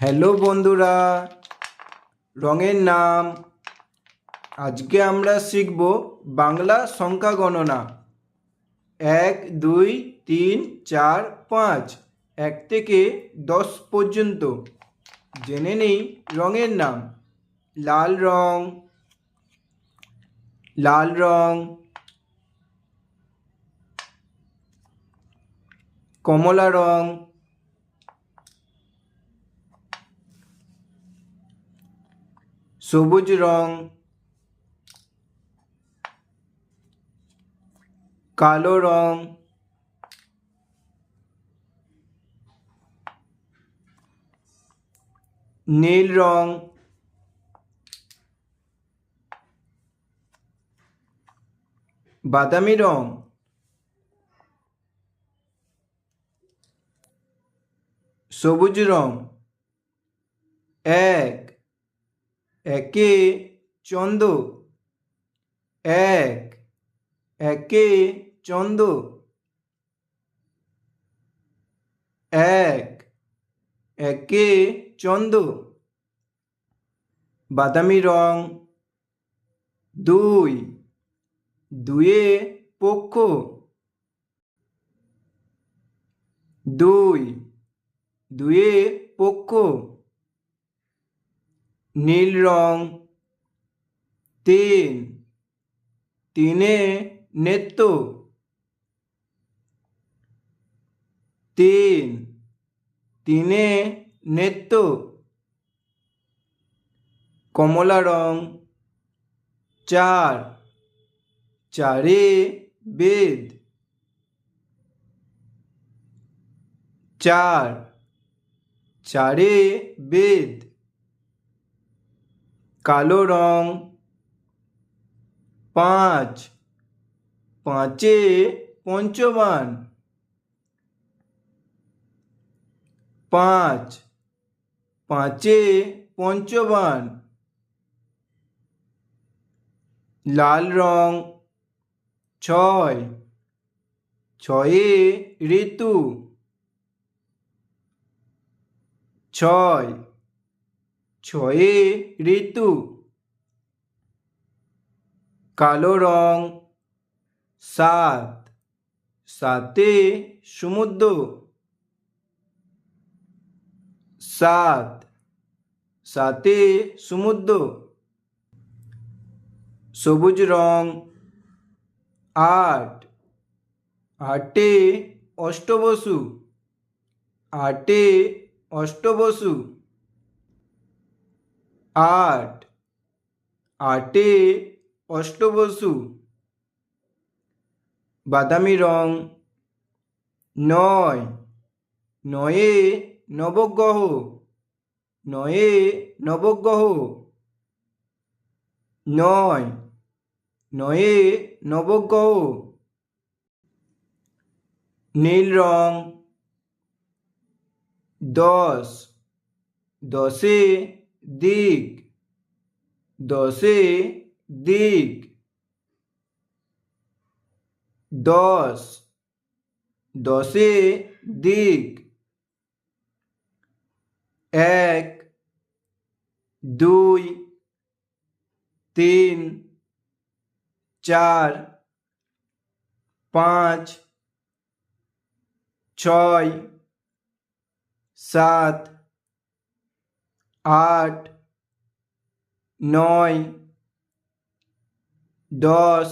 Hello বন্ধুরা, রঙের নাম। আজকে আমরা শিখব বাংলা সংখ্যা গণনা। এক, দুই, তিন, চার, পাঁচ, এক থেকে দশ পর্যন্ত। জেনে নেই রঙের নাম। লাল রং। লাল রং। কমলা রং। সবুজ রং কালো রং নীল রং বাদামি রং। সবুজ রং এক একে চন্দ। এক, একে চন্দ। এক, একে চন্দ। বাদামি রং। দুই, দুয়ে পক্ষ। দুই, দুয়ে পক্ষ। নীল রং। তিন। তিনে নেত্য। তিন। তিনে নেত্য। কমলা রং। চার। চারে বেদ। চার। চারে বেদ। কালো রং। পাঁচ। পাঁচে পঞ্চবান। পাঁচ। পাঁচে পঞ্চবান। লাল রং। ছয়। ছয়ে ঋতু। ছয়। ছয়ে ঋতু। কালো রং সাত সাতে সমুদ্র। সাত সাতে সমুদ্র। সবুজ রং, আট। আটে অষ্টবসু। আটে অষ্টবসু। আট। আটে অষ্টবসু। বাদামি রং নয়। নয়ে নবগ্রহ। নয়ে নবগ্রহ। নয়। নয়ে নবগ্রহ। নীল রং দশ। দশে দিক দশে দিক দশ দশে দিক এক দুই তিন চার পাঁচ ছয় সাত আট নয় দশ